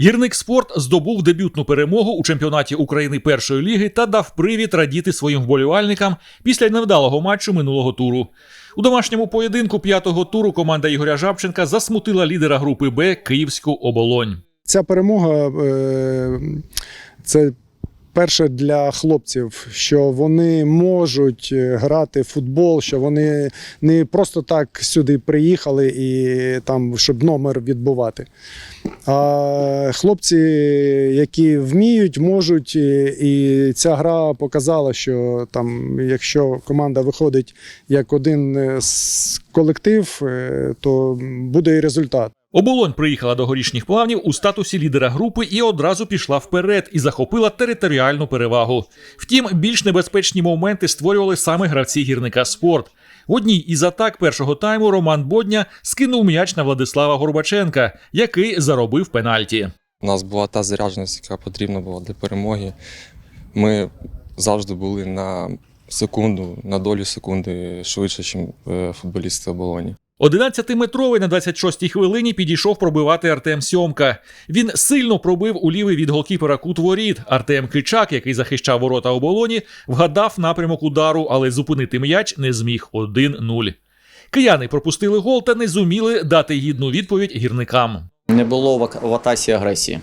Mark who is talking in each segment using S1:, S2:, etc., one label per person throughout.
S1: Гірник спорт здобув дебютну перемогу у чемпіонаті України першої ліги та дав привід радіти своїм вболівальникам після невдалого матчу минулого туру. У домашньому поєдинку п'ятого туру команда Ігоря Жабченка засмутила лідера групи Б Київську оболонь.
S2: Ця перемога е, це перше для хлопців, що вони можуть е, грати в футбол, що вони не просто так сюди приїхали і там, щоб номер відбувати. А хлопці, які вміють, можуть, і, ця гра показала, що там, якщо команда виходить як один е, с- колектив, е, то буде і результат.
S1: Оболонь приїхала до горішніх плавнів у статусі лідера групи і одразу пішла вперед і захопила територіальну перевагу. Втім, більш небезпечні моменти створювали саме гравці гірника спорт. В одній із атак першого тайму Роман Бодня скинув м'яч на Владислава Горбаченка, який заробив пенальті.
S3: У нас була та зарядженість, яка потрібна була для перемоги. Ми завжди були на секунду, на долю секунди швидше, ніж футболісти оболоні.
S1: 11-метровий на 26-й хвилині підійшов пробивати Артем Сьомка. Він сильно пробив у лівий від голкіпера кут воріт. Артем Кичак, який захищав ворота оболоні, вгадав напрямок удару, але зупинити м'яч не зміг 1-0. Кияни пропустили гол та не зуміли дати гідну відповідь гірникам.
S4: Не було в атаці агресії.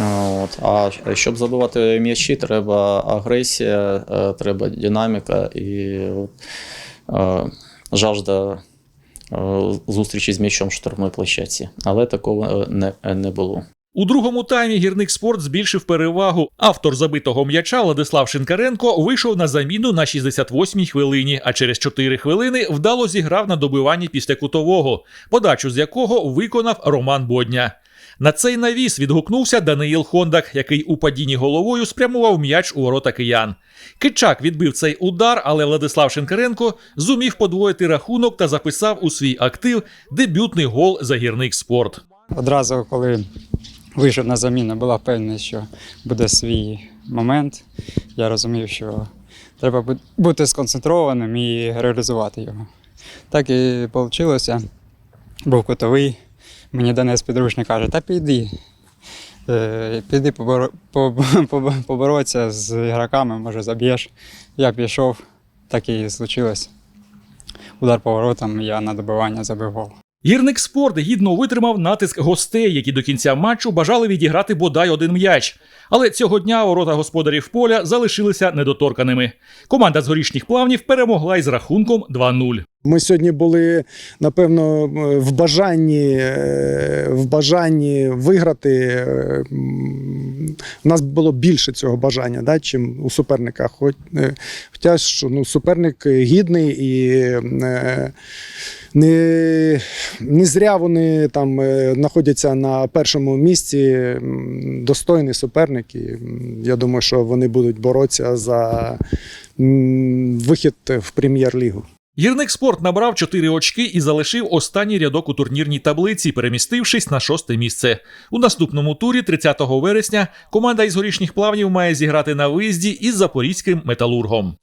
S4: От. А щоб забивати м'ячі, треба агресія, е, треба динаміка і от, е, жажда зустрічі з м'ячом в штурмовій площадці. Але такого е, не, не було.
S1: У другому таймі гірник спорт збільшив перевагу. Автор забитого м'яча Владислав Шинкаренко вийшов на заміну на 68-й хвилині, а через 4 хвилини вдало зіграв на добиванні після кутового, подачу з якого виконав Роман Бодня. На цей навіс відгукнувся Даниїл Хондак, який у падінні головою спрямував м'яч у ворота киян. Кичак відбив цей удар, але Владислав Шинкаренко зумів подвоїти рахунок та записав у свій актив дебютний гол за гірник спорт.
S5: Одразу, коли вийшов на заміну, була впевненість, що буде свій момент. Я розумів, що треба бути сконцентрованим і реалізувати його. Так і вийшло. Був кутовий. Мені Денис підручник каже, та піди. Е, Піди поборо- поб- поб- поборотися з ігроками, може заб'єш. Я пішов, так і случилось. Удар поворотом, я на добивання забив гол.
S1: Гірник спорт гідно витримав натиск гостей, які до кінця матчу бажали відіграти бодай один м'яч. Але цього дня ворота господарів поля залишилися недоторканими. Команда з горішніх плавнів перемогла із рахунком 2-0.
S2: Ми сьогодні були, напевно, в бажанні, е, в бажанні виграти. е, У нас було більше цього бажання, да, чим у суперника. Хоч, е, Хоча що ну, суперник гідний і е, не, не зря вони там е, знаходяться на першому місці. Достойний суперник. І я думаю, що вони будуть боротися за вихід в прем'єр-лігу.
S1: Гірник спорт набрав 4 очки і залишив останній рядок у турнірній таблиці, перемістившись на шосте місце. У наступному турі, 30 вересня, команда із горішніх плавнів має зіграти на виїзді із запорізьким металургом.